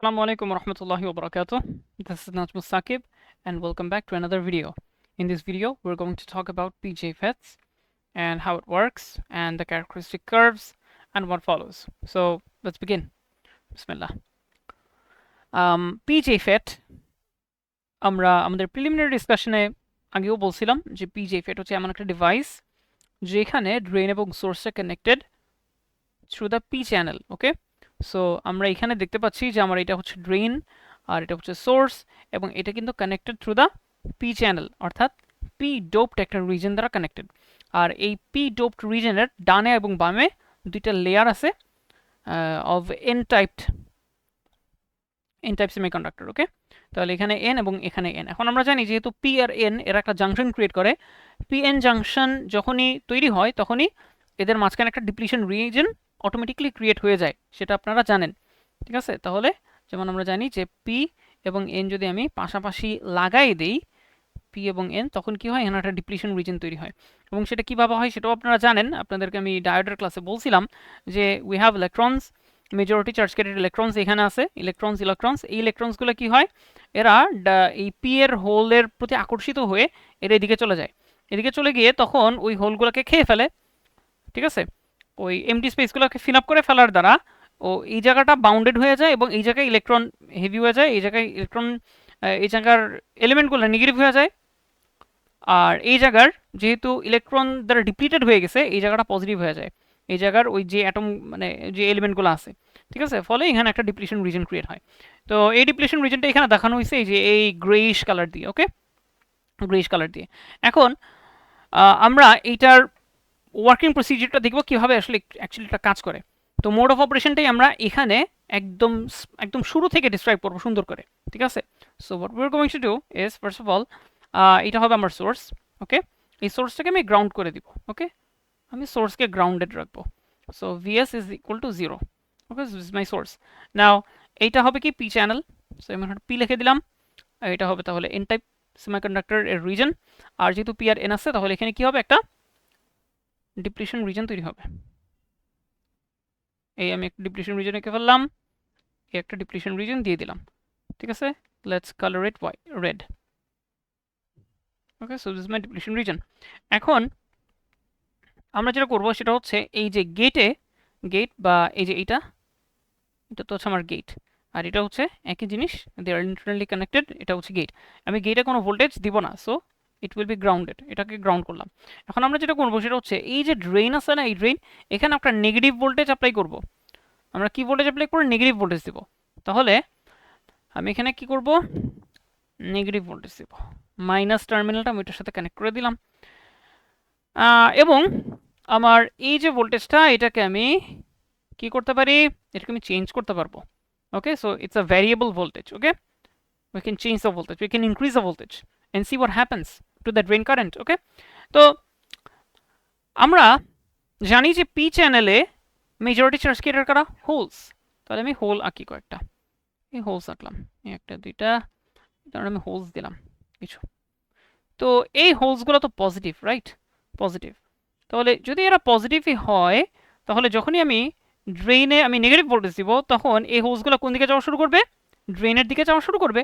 Assalamu alaikum warahmatullahi wabarakatuh. This is Najmul Saqib and welcome back to another video. In this video, we're going to talk about PJFETs and how it works and the characteristic curves and what follows. So let's begin. Bismillah. Um, PJFET আমরা আমাদের preliminary ডিসকাশনে আগেও বলছিলাম যে পিজেফেট হচ্ছে এমন একটা device যেখানে drain এবং সোর্সটা connected through the P channel okay So আমরা এখানে দেখতে পাচ্ছি যে আমার এটা হচ্ছে ড্রেন আর এটা হচ্ছে সোর্স এবং এটা কিন্তু connected through the P channel অর্থাৎ পি ডোপড একটা রিজন দ্বারা কানেক্টেড আর এই পি ডোপড রিজনের ডানে এবং বামে দুইটা লেয়ার আছে of N typed N type semiconductor okay তাহলে এখানে এন এবং এখানে এন এখন আমরা জানি যেহেতু পি আর এন এরা একটা জাংশন ক্রিয়েট করে পি এন জাংশন যখনই তৈরি হয় তখনই এদের মাঝখানে একটা ডিপ্লিশন রিজন অটোমেটিকলি ক্রিয়েট হয়ে যায়, সেটা আপনারা জানেন। ঠিক আছে? তাহলে যেমন আমরা জানি যে পি এবং এন যদি আমি পাশাপাশি লাগাই দেই পি এবং এন তখন কি হয়? এখানে একটা ডিপ্লিশন রিজন তৈরি হয়। এবং সেটা কীভাবে হয় সেটাও আপনারা জানেন। আপনাদেরকে আমি ডায়োডের ক্লাসে বলছিলাম যে we have electrons majority charge carried electrons এখানে আছে ইলেকট্রনস ইলেকট্রনস এই ইলেকট্রনসগুলো কি হয়? এরা এই পি এর হোলের প্রতি আকর্ষিত হয়ে এর এদিকে চলে যায়। এদিকে চলে গিয়ে তখন ওই হোলগুলোকে খেয়ে ফেলে। ঠিক আছে? ওই এমটি স্পেসগুলোকে ফিল আপ করে ফেলার দ্বারা, ও এই জায়গাটা বাউন্ডেড হয়ে যায় এবং এই জায়গায় ইলেকট্রন হেভি হয়ে যায়, এই জায়গায় ইলেকট্রন এই জায়গার এলিমেন্টগুলো নেগেটিভ হয়ে যায়। আর এই জায়গার যেহেতু ইলেকট্রন দ্বারা ডিপ্লিটেড হয়ে গেছে, এই জায়গাটা পজিটিভ হয়ে যায়। এই জায়গার ওই যে অ্যাটম মানে যে এলিমেন্টগুলো আছে, ঠিক আছে? ফলে এখানে একটা ডিপ্লিশন রিজন ক্রিয়েট হয়। তো এই ডিপ্লিশন রিজনটা এখানে দেখানো হয়েছে এই যে এই গ্রেইশ কালার দিয়ে ওকে গ্রেইশ কালার দিয়ে। এখন আমরা এইটার ওয়ার্কিং প্রসিজিওরটা দেখব কীভাবে আসলে অ্যাকচুয়ালি এটা কাজ করে। তো মোড অফ অপারেশনটাই আমরা এখানে একদম একদম শুরু থেকে ডিসক্রাইব করব সুন্দর করে, ঠিক আছে? So what we're going to do is first of all এটা হবে আমার সোর্স ওকে এই সোর্সটাকে আমি গ্রাউন্ড করে দিব ওকে আমি সোর্সকে গ্রাউন্ডেড রাখব। So VS is equal to zero okay is my source now এইটা হবে কি পি চ্যানেল সো আমি পি লিখে দিলাম। এটা হবে তাহলে এন টাইপ সেমিকন্ডাক্টর এর রিজন আর যেহেতু পি আর এন আছে, তাহলে এখানে কি হবে একটা ডিপ্লিশন রিজন তৈরি হবে। এই আমি একটা ডিপ্লিশন রিজন এঁকে ফেললাম, এই একটা ডিপ্লিশন রিজন দিয়ে দিলাম। ঠিক আছে? Let's colour it why red okay so this my depletion region এখন আমরা যেটা করব সেটা হচ্ছে এই যে গেটে গেট বা এই যে এইটা, এটা তো হচ্ছে আমার গেট আর এটা হচ্ছে একই জিনিস দে আর ইন্টারনালি কানেক্টেড এটা হচ্ছে গেট আমি গেটে কোনো ভোল্টেজ দিব না so it will be grounded এটাকে গ্রাউন্ড করলাম। এখন আমরা যেটা করব সেটা হচ্ছে এই যে ড্রেন আছে না, এই ড্রেন এখানে একটা নেগেটিভ ভোল্টেজ অ্যাপ্লাই করব। আমরা কি ভোল্টেজ অ্যাপ্লাই করে নেগেটিভ ভোল্টেজ দেব? তাহলে আমি এখানে কি করব? নেগেটিভ ভোল্টেজ দেব। মাইনাস টার্মিনালটা আমি এটার সাথে কানেক্ট করে দিলাম। এবং আমার এই যে ভোল্টেজটা এটাকে আমি কি করতে পারি? এটাকে আমি চেঞ্জ করতে পারব। Okay so it's a variable voltage okay we can change the voltage we can increase the voltage and see what happens. To the drain current, okay? তো আমরা জানি যে পি চ্যানেলে মেজরিটি চার্জ ক্রিয়েটার করা? Holes তাহলে আমি whole আঁকি কয়েকটা। এই হোলস আঁকলাম। একটা, দুইটা তারপর আমি হোলস দিলাম কিছু। তো এই হোলসগুলো তো পজিটিভ রাইট পজিটিভ তাহলে যদি এরা পজিটিভই হয়, তাহলে যখনই আমি ড্রেনে আমি নেগেটিভ ভোল্টেজ দিব, তখন এই হোলসগুলো কোন দিকে যাওয়া শুরু করবে? ড্রেনের দিকে যাওয়া শুরু করবে।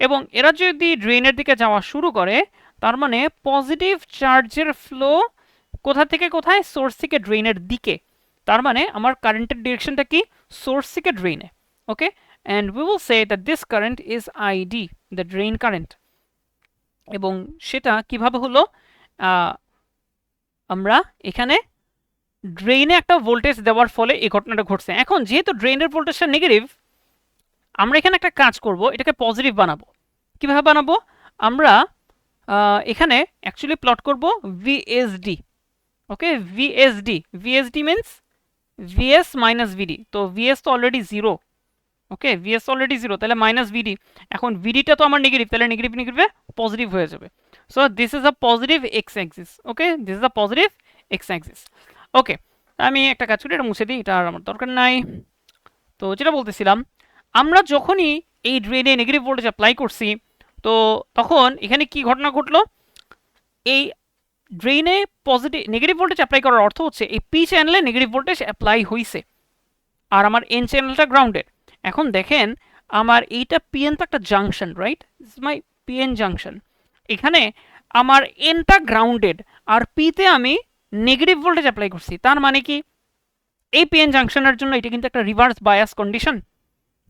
এবং এরা যদি ড্রেনের দিকে যাওয়া শুরু করে, তার মানে পজিটিভ চার্জের ফ্লো কোথা থেকে কোথায়? সোর্স থেকে ড্রেনের দিকে। তার মানে আমার কারেন্টের ডিরেকশনটা কি? সোর্স থেকে ড্রেনে okay and we will say that this current is ID the drain current এবং সেটা কীভাবে হলো? আমরা এখানে ড্রেনে একটা ভোল্টেজ দেওয়ার ফলে এই ঘটনাটা ঘটছে। এখন যেহেতু ড্রেনের ভোল্টেজটা নেগেটিভ আমরা এখানে একটা কাজ করব, এটাকে পজিটিভ বানাবো। কীভাবে বানাবো? আমরা এখানে অ্যাকচুয়ালি প্লট করব VSD okay VSD VSD means VS minus VD তো ভিএস তো already zero okay VS already zero তাহলে মাইনাস ভিডি এখন ভিডিটা তো আমার নেগেটিভ তাহলে নেগেটিভ নেগেটিভে পজিটিভ হয়ে যাবে। So this is a positive X axis okay this is a positive X axis okay আমি একটা কাজ করি, এটা মুছে দিই, এটা আর আমার দরকার নাই। তো যেটা বলতেছিলাম আমরা যখনই এই ড্রেনে নেগেটিভ ভোল্টেজ অ্যাপ্লাই করছি, তো তখন এখানে কি ঘটনা ঘটলো? এই ড্রেনে পজিটিভ নেগেটিভ ভোল্টেজ অ্যাপ্লাই করার অর্থ হচ্ছে এই পি চ্যানেলে নেগেটিভ ভোল্টেজ অ্যাপ্লাই হয়েছে আর আমার এন চ্যানেলটা গ্রাউন্ডেড এখন দেখেন, আমার এইটা পিএন তো একটা junction right is my PN junction এখানে আমার এনটা গ্রাউন্ডেড আর পিতে আমি নেগেটিভ ভোল্টেজ অ্যাপ্লাই করছি। তার মানে কি? এই পিএন জাংশনের জন্য এটা কিন্তু একটা রিভার্স বায়াস কন্ডিশন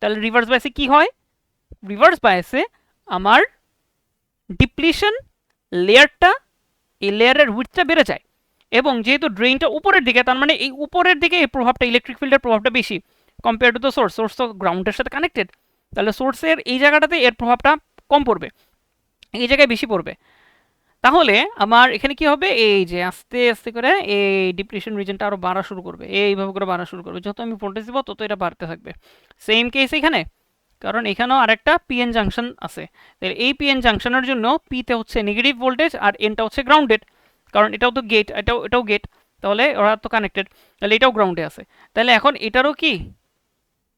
তাহলে রিভার্স বায়াসে কি হয়? রিভার্স বায়াসে আমার ডিপ্লিশন লেয়ারটা এই লেয়ারের উইথটা বেড়ে যায়। এবং যেহেতু ড্রেনটা উপরের দিকে, তার মানে এই উপরের দিকে এই প্রভাবটা ইলেকট্রিক ফিল্ডের প্রভাবটা বেশি compare to the source source তো গ্রাউন্ডের সাথে কানেক্টেড তাহলে সোর্সের এই জায়গাটাতে এর প্রভাবটা কম পড়বে, এই জায়গায় বেশি পড়বে। তাহলে আমার এখানে কি হবে? এই যে আস্তে আস্তে করে এই ডিপ্রেশন রিজনটা আরও বাড়া শুরু করবে। এইভাবে করে বাড়া শুরু করবে। যত আমি ভোল্টেজ দিব তত এটা বাড়তে থাকবে। সেম কেস এখানে। কারণ এখানেও আরেকটা পিএন জাংশন আছে। তাহলে এই পিএন জাংশনের জন্য পিতে হচ্ছে নেগেটিভ ভোল্টেজ আর এনটা হচ্ছে গ্রাউন্ডেড কারণ এটাও তো গেট এটাও এটাও গেট তাহলে ওরা তো কানেক্টেড তাহলে এটাও গ্রাউন্ডে আছে। তাহলে এখন এটারও কি?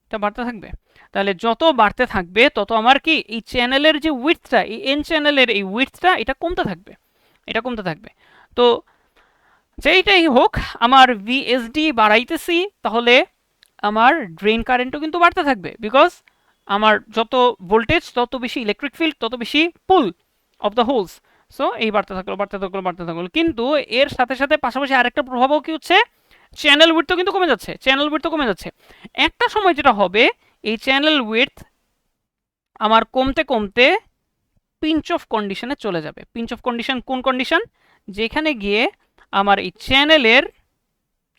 এটা বাড়তে থাকবে? তাহলে যত বাড়তে থাকবে, তত আমার কি এই চ্যানেলের যে উইথটা এই এন চ্যানেলের এই উইথটা এটা কমতে থাকবে। এটা কমতে থাকবে। তো যেইটাই হোক, আমার ভিএসডি বাড়াইতেছি, তাহলে আমার ড্রেন কারেন্টও কিন্তু বাড়তে থাকবে। বিকজ আমার যত ভোল্টেজ তত বেশি ইলেকট্রিক ফিল্ড তত বেশি pull of the holes so এই বাড়তে থাকল বাড়তে থাকল বাড়তে থাকল। কিন্তু এর সাথে সাথে পাশাপাশি আরেকটা প্রভাবও কি হচ্ছে? চ্যানেল উইথ তো কিন্তু কমে যাচ্ছে চ্যানেল উইথ তো কমে যাচ্ছে। একটা সময় যেটা হবে এই চ্যানেল উইথ আমার কমতে কমতে পিঞ্চ অফ কন্ডিশনে চলে যাবে। পিঞ্চ অফ কন্ডিশন কোন কন্ডিশন যেখানে গিয়ে আমার এই চ্যানেলের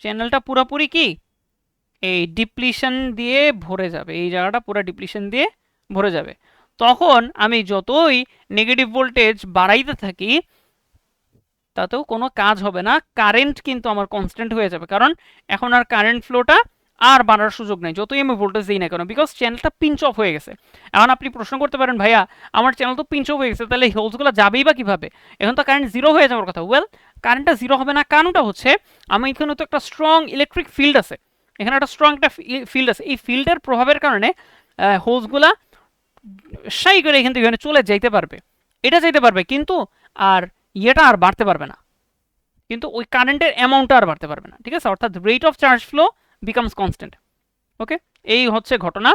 চ্যানেলটা পুরোপুরি কি? এই ডিপ্লিশন দিয়ে ভরে যাবে। এই জায়গাটা পুরো ডিপ্লিশন দিয়ে ভরে যাবে। তখন আমি যতই নেগেটিভ ভোল্টেজ বাড়াইতে থাকি, তাতেও কোনো কাজ হবে না। কারেন্ট কিন্তু আমার কনস্ট্যান্ট হয়ে যাবে। কারণ এখন আর কারেন্ট ফ্লোটা আর বাড়ার সুযোগ নেই, যতই আমি ভোল্টেজ দিই না কেন বিকজ চ্যানেলটা পিঞ্চ অফ হয়ে গেছে। এখন আপনি প্রশ্ন করতে পারেন, ভাইয়া, আমার চ্যানেল তো পিঞ্চ অফ হয়ে গেছে, তাহলে হোলসগুলো যাবেই বা কীভাবে? এখন তো কারেন্ট জিরো হয়ে যাওয়ার কথা। ওয়েল কারেন্টটা জিরো হবে না, কারণটা হচ্ছে আমি এখানে তো একটা স্ট্রং ইলেকট্রিক ফিল্ড আছে। এখানে একটা স্ট্রং একটা ফিল্ড আছে। এই ফিল্ডের প্রভাবের কারণে হোলসগুলা সাই করে এখান থেকে চলে যাইতে পারবে। এটা যাইতে পারবে, কিন্তু আর ইয়েটা আর বাড়তে পারবে না। কিন্তু ওই কারেন্টের অ্যামাউন্টটা আর বাড়তে পারবে না, ঠিক আছে? অর্থাৎ rate of charge flow becomes constant okay এই হচ্ছে ঘটনা।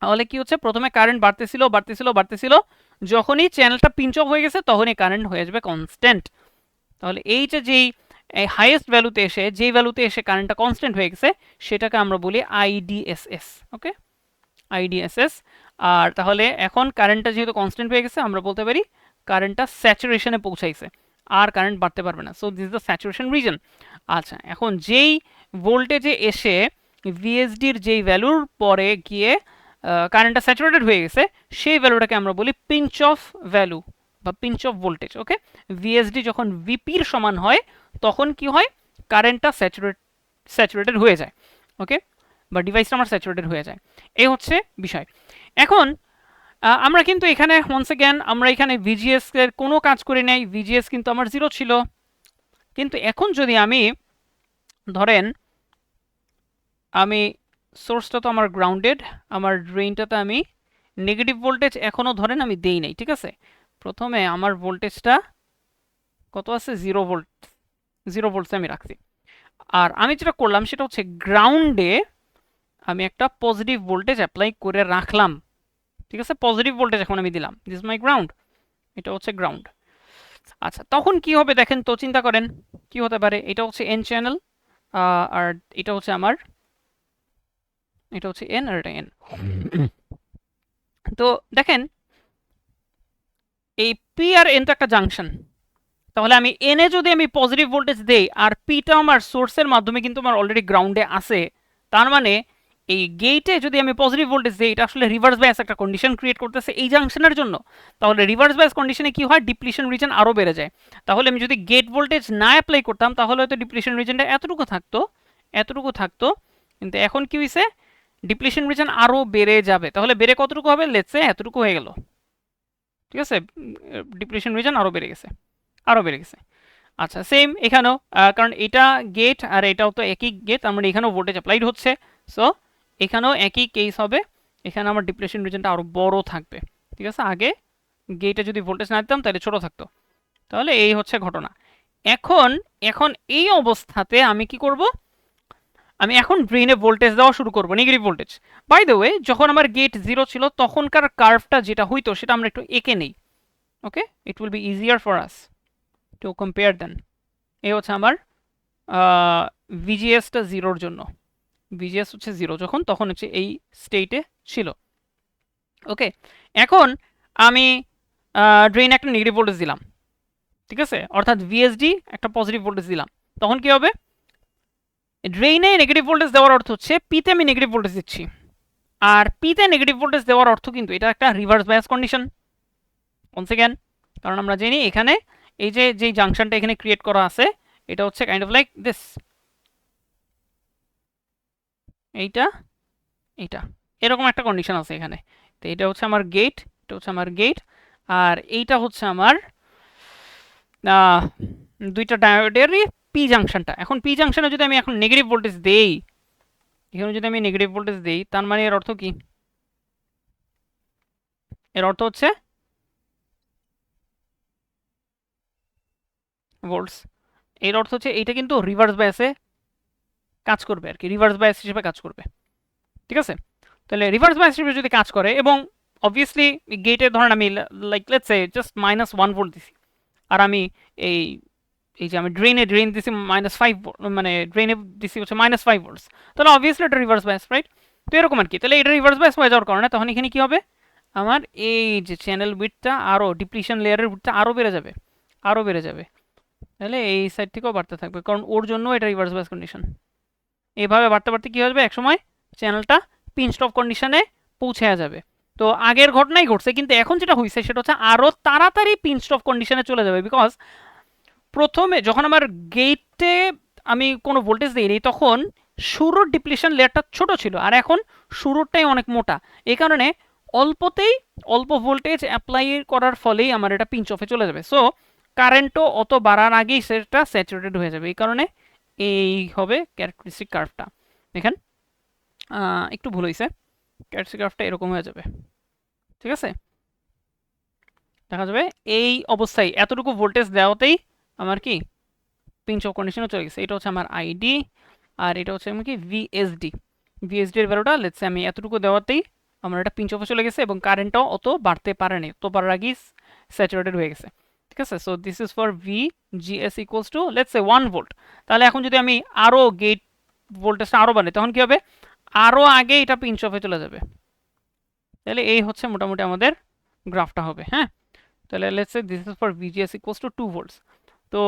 তাহলে কি হচ্ছে? প্রথমে কারেন্ট বাড়তেছিল বাড়তেছিল বাড়তেছিল। যখনই চ্যানেলটা পিঞ্চ হয়ে গেছে, তখনই কারেন্ট হয়ে যাবে কনস্ট্যান্ট তাহলে এই যে যেই হাইয়েস্ট ভ্যালুতে এসে, যেই ভ্যালুতে এসে কারেন্টটা কনস্ট্যান্ট হয়ে গেছে, সেটাকে আমরা বলি আইডিএসএস ওকে আইডিএসএস আর তাহলে এখন কারেন্টটা যেহেতু কনস্ট্যান্ট হয়ে গেছে, আমরা বলতে পারি কারেন্টটা স্যাচুরেশনে পৌঁছাইছে, আর কারেন্ট বাড়তে পারবে না। So this the saturation region আচ্ছা এখন যেই ভোল্টেজে এসে ভিএসডির যেই ভ্যালুর পরে গিয়ে কারেন্টটা স্যাচুরেটেড হয়ে গেছে, সেই ভ্যালুটাকে আমরা বলি পিঞ্চ অফ ভ্যালু বা pinch off voltage okay VSD যখন ভিপির সমান হয়, তখন কি হয়? কারেন্টটা স্যাচুরেট স্যাচুরেটেড হয়ে যায় ওকে বা ডিভাইসটা আমার স্যাচুরেটেড হয়ে যায়। এই হচ্ছে বিষয়। এখন আমরা কিন্তু এখানে ওয়ান্স অ্যাগেন আমরা এখানে ভিজিএস এর কোনো কাজ করি নাই। ভিজিএস কিন্তু আমার জিরো ছিল। কিন্তু এখন যদি আমি, ধরেন আমি সোর্সটা তো আমার গ্রাউন্ডেড আমার ড্রেনটাতে আমি নেগেটিভ ভোল্টেজ এখনও ধরেন আমি দেই নাই, ঠিক আছে? প্রথমে আমার ভোল্টেজটা কত আছে? জিরো ভোল্ট জিরো ভোল্টসে আমি রাখছি। আর আমি যেটা করলাম সেটা হচ্ছে গ্রাউন্ডে আমি একটা পজিটিভ ভোল্টেজ অ্যাপ্লাই করে রাখলাম, ঠিক আছে? পজিটিভ ভোল্টেজ এখন আমি দিলাম দিস মাই গ্রাউন্ড এটা হচ্ছে গ্রাউন্ড আচ্ছা তখন কি হবে দেখেন তো, চিন্তা করেন, কি হতে পারে? এটা হচ্ছে এন চ্যানেল আর এটা হচ্ছে আমার এটা হচ্ছে এন আর এটা এন তো দেখেন এই পি আর এন তো একটা জাংশন তাহলে আমি এনে যদি আমি পজিটিভ ভোল্টেজ দেই আর পিটা আমার সোর্সের মাধ্যমে কিন্তু আমার অলরেডি গ্রাউন্ডে আছে তার মানে এই গেটে যদি আমি পজিটিভ ভোল্টেজ দিই এটা আসলে রিভার্স ব্যাস একটা কন্ডিশন ক্রিয়েট করতেছে এই জাংশনের জন্য। তাহলে রিভার্স ব্যাস কন্ডিশনে কি হয়? ডিপ্লিশন রিজন আরও বেড়ে যায়। তাহলে আমি যদি গেট ভোল্টেজ না অ্যাপ্লাই করতাম তাহলে হয়তো ডিপ্লিশন রিজনটা এতটুকু থাকতো এতটুকু থাকতো কিন্তু এখন কি হয়েছে ডিপ্লিশন রিজন আরও বেড়ে যাবে। তাহলে বেড়ে কতটুকু হবে? লেটসে এতটুকু হয়ে গেল। ঠিক আছে? ডিপ্লিশন রিজন আরও বেড়ে গেছে। আরও বেড়ে গেছে। আচ্ছা সেম এখানেও কারণ এটা গেট আর এটাও তো একই গেট তার মানে এখানেও ভোল্টেজ অ্যাপ্লাইড হচ্ছে। সো এখানেও একই কেস হবে। এখানে আমার ডিপ্রেশন রিজনটা আরও বড় থাকবে। ঠিক আছে? আগে গেটে যদি ভোল্টেজ না দিতাম, তাহলে ছোটো থাকতো। তাহলে এই হচ্ছে ঘটনা। এখন এখন এই অবস্থাতে আমি কি করব? আমি এখন ড্রেনে ভোল্টেজ দেওয়া শুরু করব negative voltage by the way যখন আমার গেট জিরো ছিল, তখনকার কার্ভটা যেটা হইতো, সেটা আমরা একটু এঁকে নেই। Okay it will be easier for us to compare then এই হচ্ছে আমার ভিজিএসটা জিরোর জন্য। ভিজিএস হচ্ছে জিরো যখন, তখন হচ্ছে এই স্টেটে ছিল। ওকে এখন আমি ড্রেন একটা নেগেটিভ ভোল্টেজ দিলাম। ঠিক আছে? অর্থাৎ ভিএসডি একটা পজিটিভ ভোল্টেজ দিলাম। তখন কি হবে? ড্রেইনে নেগেটিভ ভোল্টেজ দেওয়ার অর্থ হচ্ছে পিতে আমি নেগেটিভ ভোল্টেজ দিচ্ছি। আর পিতে নেগেটিভ ভোল্টেজ দেওয়ার অর্থ কিন্তু এটা একটা reverse bias condition once again, কারণ আমরা জানি এখানে এই যে, যেই জাংশনটা এখানে ক্রিয়েট করা আছে, এটা হচ্ছে কাইন্ড অফ লাইক দিস এইটা এইটা। এরকম একটা কন্ডিশন আছে এখানে। তো এটা হচ্ছে আমার গেট এটা হচ্ছে আমার গেট আর এইটা হচ্ছে আমার দুইটা ডায়োডেরই পি জাংশনটা এখন পি জাংশনে যদি আমি এখন নেগেটিভ ভোল্টেজ দেই, এখানে যদি আমি নেগেটিভ ভোল্টেজ দেই, তার মানে এর অর্থ কি? এর অর্থ হচ্ছে ভোল্টস এর অর্থ হচ্ছে এইটা কিন্তু রিভার্স বায়াসে কাজ করবে আর কি রিভার্স বায়াস হিসেবে কাজ করবে। ঠিক আছে? তাহলে রিভার্স বায়াস হিসেবে যদি কাজ করে, এবং অবভিয়াসলি গেটে ধরেন আমি like let's say just minus one volt দিছি, আর আমি এই এই যে আমি ড্রেনে ড্রেন দিছি মাইনাস ফাইভ মানে ড্রেনে দিছি হচ্ছে মাইনাস ফাইভ ভোল্টস তাহলে অবভিয়াসলি এটা রিভার্স বায়াস রাইট তো এরকম আর কি। তাহলে এটা রিভার্স বায়াস হয়ে যাওয়ার কারণে তখন এখানে কী হবে? আমার এই যে চ্যানেল বিটটা আরও ডিপ্লিশন লেয়ারের বিটটা আরও বেড়ে যাবে আরও বেড়ে যাবে। তাহলে এই সাইড থেকেও বাড়তে থাকবে, কারণ ওর জন্য এটা রিভার্স বায়াস কন্ডিশন এইভাবে বাড়তে বাড়তে কী হবে একসময় চ্যানেলটা পিন স্টপ কন্ডিশনে পৌঁছে যাবে। তো আগের ঘটনাই ঘটছে, কিন্তু এখন যেটা হয়েছে সেটা হচ্ছে আরও তাড়াতাড়ি পিন স্টপ কন্ডিশনে চলে যাবে বিকজ প্রথমে যখন আমার গেটে আমি কোনো ভোল্টেজ দিইনি তখন শুরুর ডিপ্লিশন লেয়ারটা ছোট ছিল। আর এখন শুরুরটাই অনেক মোটা। এই কারণে অল্পতেই অল্প ভোল্টেজ অ্যাপ্লাই করার ফলেই আমার এটা পিঞ্চ অফে চলে যাবে। সো কারেন্টও অত বাড়ার আগেই সেটা স্যাচুরেটেড হয়ে যাবে। এই কারণে এই হবে ক্যারেক্টারিস্টিক কার্ভটা দেখেন একটু ভুল হয়েছে ক্যারেক্টারিস্টিক কার্ভটা এরকম হয়ে যাবে। ঠিক আছে? দেখা যাবে, এই অবস্থায় এতটুকু ভোল্টেজ দেওয়াতেই আমার কি? পিঞ্চ অফ কন্ডিশনে চলে গেছে। এটা হচ্ছে আমার আইডি আর এটা হচ্ছে আমার কি? ভিএসডি ভিএসডি এর ভ্যালুটা লেটসে আমি এতটুকু দেওয়াতেই আমার এটা পিঞ্চ অফে চলে গেছে এবং কারেন্টটাও অত বাড়তে পারেনি তো বাড়ার আগেই স্যাচুরেটেড হয়ে গেছে। ঠিক আছে? So this is for V GS equals to let's say one volt তাহলে এখন যদি আমি আরও গেট ভোল্টেজটা আরও বাড়াই তখন কী হবে? আরও আগে এটা পিঞ্চ অফে চলে যাবে। তাহলে এই হচ্ছে মোটামুটি আমাদের গ্রাফটা হবে হ্যাঁ? তাহলে let's say this is for VGS equals to two volts তো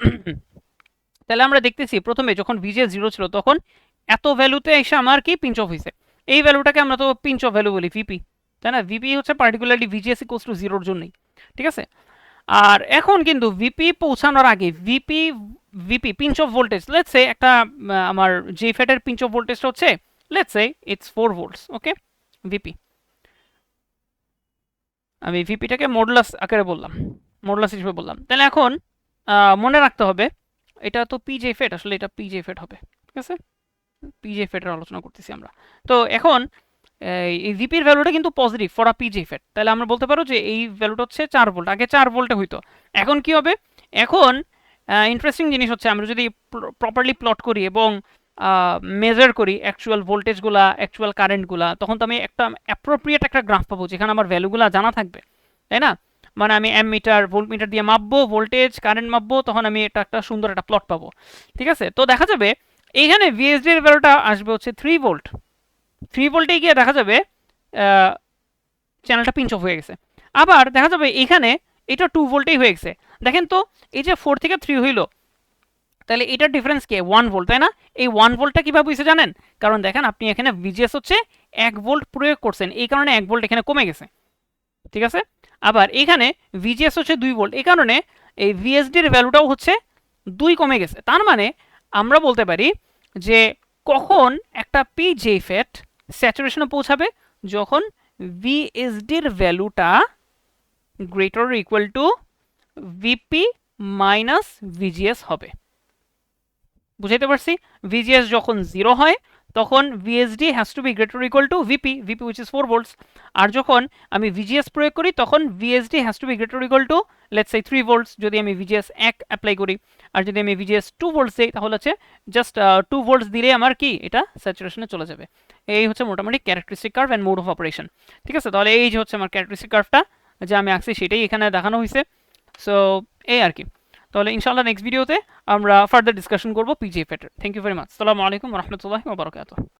তাহলে আমরা দেখতেছি প্রথমে যখন ভিজিএস জিরো ছিল তখন এত ভ্যালুতে এসে আমার কি পিঞ্চ অফ হয়েছে এই ভ্যালুটাকে আমরা তো পিঞ্চ অফ ভ্যালু বলি ভিপি তাই না? ভিপি হচ্ছে পার্টিকুলারলি ভিজিএস ইকুয়ালস টু জিরোর জন্যই, ঠিক আছে? আর এখন কিন্তু ভিপি পৌঁছানোর আগে VP VP pinch off voltage let's say একটা আমার জে ফ্যাটের পিঞ্চ অফ ভোল্টেজটা হচ্ছে let's say it's four volts okay VP আমি ভিপিটাকে মডুলাস আকারে বললাম মডুলাস হিসেবে বললাম। তাহলে এখন মনে রাখতে হবে, এটা তো পিজে ফেট আসলে এটা পিজে ফেট হবে, ঠিক আছে? পিজে ফেটের আলোচনা করতেছি আমরা। তো এখন, এই- ভিপির ভ্যালুটা কিন্তু positive for a PJ FET তাহলে আমরা বলতে পারো যে এই ভ্যালুটা হচ্ছে চার ভোল্ট আগে চার ভোল্টে হইতো। এখন কি হবে? এখন ইন্টারেস্টিং জিনিস হচ্ছে, আমরা যদি প্রপারলি প্লট করি এবং মেজার করি অ্যাকচুয়াল ভোল্টেজগুলা অ্যাকচুয়াল কারেন্টগুলা তখন তো আমি একটা অ্যাপ্রোপ্রিয়েট একটা গ্রাফ পাবো, যেখানে আমার ভ্যালুগুলা জানা থাকবে, তাই না? মানে আমি অ্যাম মিটার ভোল্ট মিটার দিয়ে মাপবো ভোল্টেজ কারেন্ট মাপবো, তখন আমি এটা একটা সুন্দর একটা প্লট পাবো। ঠিক আছে? তো দেখা যাবে, এইখানে ভিএসডি এর ভ্যালুটা আসবে হচ্ছে থ্রি ভোল্ট থ্রি ভোল্টে গিয়ে দেখা যাবে চ্যানেলটা পিঞ্চ অফ হয়ে গেছে। আবার দেখা যাবে এখানে এটা টু ভোল্টেই হয়ে গেছে। দেখেন তো, এই যে ফোর থেকে থ্রি হইল, তাহলে এটার ডিফারেন্স কে? ওয়ান ভোল্ট তাই না? এই ওয়ান ভোল্টটা কীভাবে বুঝতে জানেন? কারণ দেখেন, আপনি এখানে ভিজিএস হচ্ছে এক ভোল্ট প্রয়োগ করছেন। এই কারণে এক ভোল্ট এখানে কমে গেছে। ঠিক আছে? আবার এখানে ভিজিএস হচ্ছে দুই ভোল্ট এই কারণে এই ভিএসডির ভ্যালুটাও হচ্ছে দুই কমে গেছে। তার মানে আমরা বলতে পারি যে কখন একটা পিজে ফ্যাট স্যাচুরেশনে পৌঁছাবে? যখন ভিএসডির ভ্যালুটা greater equal to VP minus VGS হবে। বুঝাইতে পারছি? ভিজিএস যখন জিরো হয় তখন VSD has to be greater equal to VP VP which is four volts আর যখন আমি ভিজিএস প্রয়োগ করি, তখন VSD has to be greater equal to let's say three volts যদি আমি ভিজিএস এক অ্যাপ্লাই করি। আর যদি আমি ভিজিএস টু ভোল্টস দিই, তাহলে হচ্ছে জাস্ট টু ভোল্টস দিলে আমার কি? এটা স্যাচুরেশনে চলে যাবে। এই হচ্ছে মোটামুটি characteristic curve and mode of operation ঠিক আছে? তাহলে এই যে হচ্ছে আমার ক্যারেক্টারিস্টিক কার্ভটা যে আমি আঁকছি সেটাই এখানে দেখানো হয়েছে সো এই আর কি। তাহলে ইনশাআল্লাহ নেক্সট ভিডিওতে আমরা ফার্দার ডিসকাশন করব পিজিএফ এটার থ্যাংক ইউ ভেরি মাচ সালামু আলাইকুম রহমতুল্লাহ